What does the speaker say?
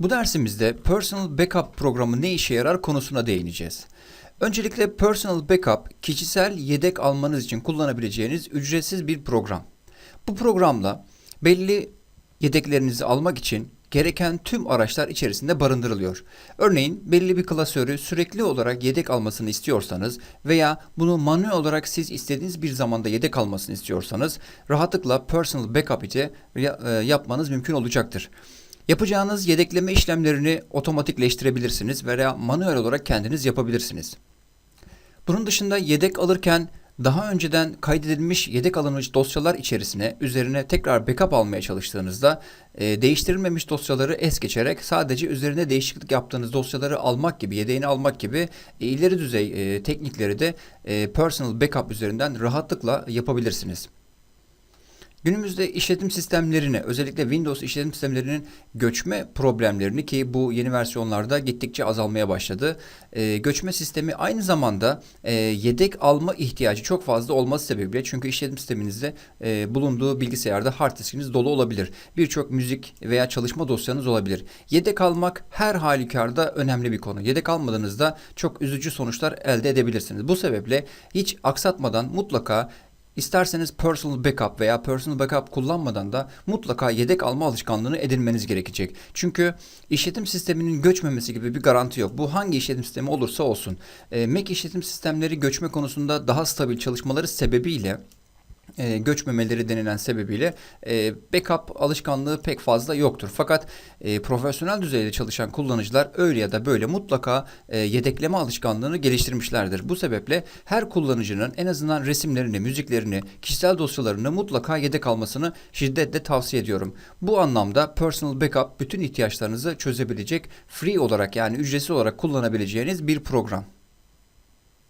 Bu dersimizde Personal Backup programı ne işe yarar konusuna değineceğiz. Öncelikle Personal Backup, kişisel yedek almanız için kullanabileceğiniz ücretsiz bir program. Bu programla belli yedeklerinizi almak için gereken tüm araçlar içerisinde barındırılıyor. Örneğin belli bir klasörü sürekli olarak yedek almasını istiyorsanız veya bunu manuel olarak siz istediğiniz bir zamanda yedek almasını istiyorsanız rahatlıkla Personal Backup ile e, yapmanız mümkün olacaktır. Yapacağınız yedekleme işlemlerini otomatikleştirebilirsiniz veya manuel olarak kendiniz yapabilirsiniz. Bunun dışında yedek alırken daha önceden kaydedilmiş yedek alınmış dosyalar içerisine üzerine tekrar backup almaya çalıştığınızda e, değiştirilmemiş dosyaları es geçerek sadece üzerine değişiklik yaptığınız dosyaları almak gibi yedeğini almak gibi e, ileri düzey e, teknikleri de e, personal backup üzerinden rahatlıkla yapabilirsiniz. Günümüzde işletim sistemlerine özellikle Windows işletim sistemlerinin göçme problemlerini ki bu yeni versiyonlarda gittikçe azalmaya başladı. Ee, göçme sistemi aynı zamanda e, yedek alma ihtiyacı çok fazla olması sebebiyle çünkü işletim sisteminizde e, bulunduğu bilgisayarda hard diskiniz dolu olabilir. Birçok müzik veya çalışma dosyanız olabilir. Yedek almak her halükarda önemli bir konu. Yedek almadığınızda çok üzücü sonuçlar elde edebilirsiniz. Bu sebeple hiç aksatmadan mutlaka İsterseniz personal backup veya personal backup kullanmadan da mutlaka yedek alma alışkanlığını edinmeniz gerekecek. Çünkü işletim sisteminin göçmemesi gibi bir garanti yok. Bu hangi işletim sistemi olursa olsun. Ee, Mac işletim sistemleri göçme konusunda daha stabil çalışmaları sebebiyle e, göçmemeleri denilen sebebiyle e, backup alışkanlığı pek fazla yoktur. Fakat e, profesyonel düzeyde çalışan kullanıcılar öyle ya da böyle mutlaka e, yedekleme alışkanlığını geliştirmişlerdir. Bu sebeple her kullanıcının en azından resimlerini, müziklerini, kişisel dosyalarını mutlaka yedek almasını şiddetle tavsiye ediyorum. Bu anlamda personal backup bütün ihtiyaçlarınızı çözebilecek free olarak yani ücretsiz olarak kullanabileceğiniz bir program.